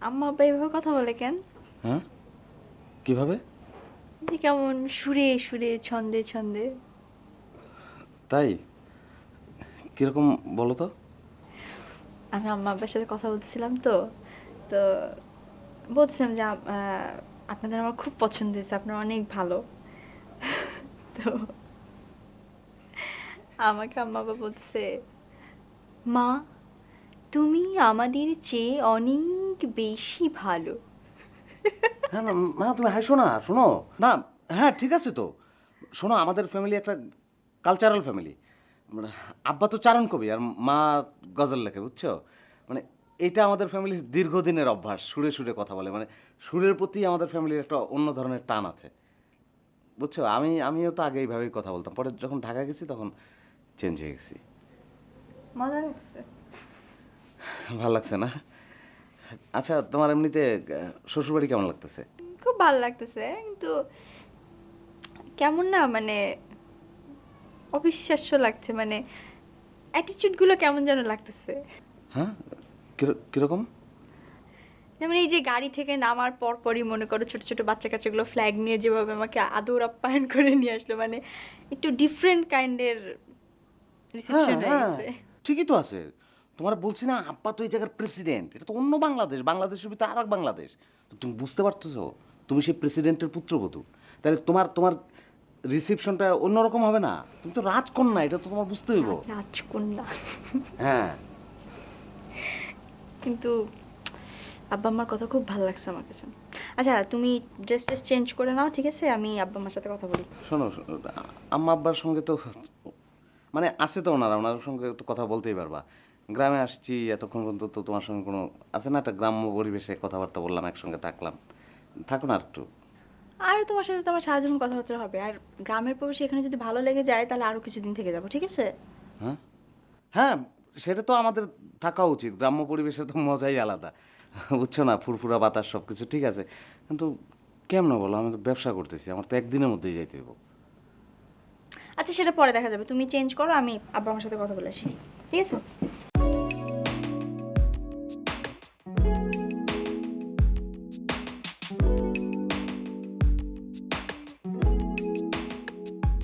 আম্মা আব্বা এভাবে কথা বলে কেন? হ্যাঁ? কীভাবে? যে কেমন সুরে সুরে ছন্দে ছন্দে। তাই? কীরকম বলো তো? আমি আম্মা আব্বার সাথে কথা বলতেছিলাম তো তো বলছিলাম যে আহ, আপনাদের আমার খুব পছন্দ হয়েছে আপনারা অনেক ভালো। তো আমাকে আম্মা বাবা বলতেছে মা তুমি আমাদের চেয়ে অনেক বেশি ভালো। হ্যাঁ না মা তুমি হাসো না শোনো। না হ্যাঁ ঠিক আছে তো। শোনো আমাদের ফ্যামিলি একটা কালচারাল ফ্যামিলি মানে আব্বা তো চারণ কবি আর মা গজল লেখে বুঝছ? মানে এটা আমাদের ফ্যামিলির দীর্ঘদিনের অভ্যাস সুরে সুরে কথা বলে। মানে সুরের প্রতি আমাদের ফ্যামিলির একটা অন্য ধরনের টান আছে। বুঝছ? আমি আমিও তো আগে এইভাবেই কথা বলতাম। পরে যখন ঢাকা গেছি তখন চেঞ্জ হয়ে গেছি। মজা লাগছে। ভালো লাগছে না? আচ্ছা তোমার এমনিতে শ্বশুরবাড়ি কেমন লাগতেছে? খুব ভালো লাগতেছে কিন্তু কেমন না মানে অবিশ্বাস্য লাগছে মানে অ্যাটিটিউডগুলো কেমন যেন লাগতেছে। হ্যাঁ? কির- কীরকম? যেমন এই যে গাড়ি থেকে নামার পর পরই মনে করো ছোট ছোট বাচ্চা কাচ্চাগুলো ফ্ল্যাগ নিয়ে যেভাবে আমাকে আদর আপ্যায়ন করে নিয়ে আসলো মানে একটু ডিফারেন্ট কাইন্ডের রিসেপশন হয়ে হ্যাঁ, গেছে। ঠিকই তো আছে। তোমার বলছি না আব্বা তো এই জায়গার প্রেসিডেন্ট এটা তো অন্য বাংলাদেশ বাংলাদেশের ভিতরে আর এক বাংলাদেশ। তো তুমি বুঝতে পারতেছো তুমি সেই প্রেসিডেন্টের পুত্রবধূ। তাহলে তোমার তোমার রিসেপশনটা অন্যরকম হবে না? তুমি তো রাজকন্যা এটা তো তোমার বুঝতে হইব। রাজকন্যা। হ্যাঁ। কিন্তু আব্বা আমার কথা খুব ভালো লাগছে আমার কাছে। আচ্ছা তুমি ড্রেস ট্রেস চেঞ্জ করে নাও ঠিক আছে? আমি আব্বা আমার সাথে কথা বলি। শোনো আম্মা আব্বার সঙ্গে তো মানে আছে তো ওনারা ওনার সঙ্গে একটু কথা বলতেই পারবা। গ্রামে আসছি এতক্ষণ পর্যন্ত তো তোমার সঙ্গে কোনো আছে না একটা গ্রাম্য পরিবেশে কথাবার্তা বললাম একসঙ্গে থাকলাম। থাকো না আর একটু। আর তোমার সাথে তো আমার সারা জীবন কথাবার্তা হবে। আর গ্রামের পরিবেশ এখানে যদি ভালো লেগে যায় তাহলে আরও কিছুদিন থেকে যাব ঠিক আছে? হ্যাঁ? হ্যাঁ সেটা তো আমাদের থাকা উচিত। গ্রাম্য পরিবেশে তো মজাই আলাদা। বুঝছ না ফুরফুরা বাতাস সব কিছু ঠিক আছে। কিন্তু কেমন বলো আমি তো ব্যবসা করতেছি আমার তো একদিনের মধ্যেই যাইতে হইব। আচ্ছা সেটা পরে দেখা যাবে। তুমি চেঞ্জ করো আমি আব্বা আমার সাথে কথা বলে আসি। ঠিক আছে?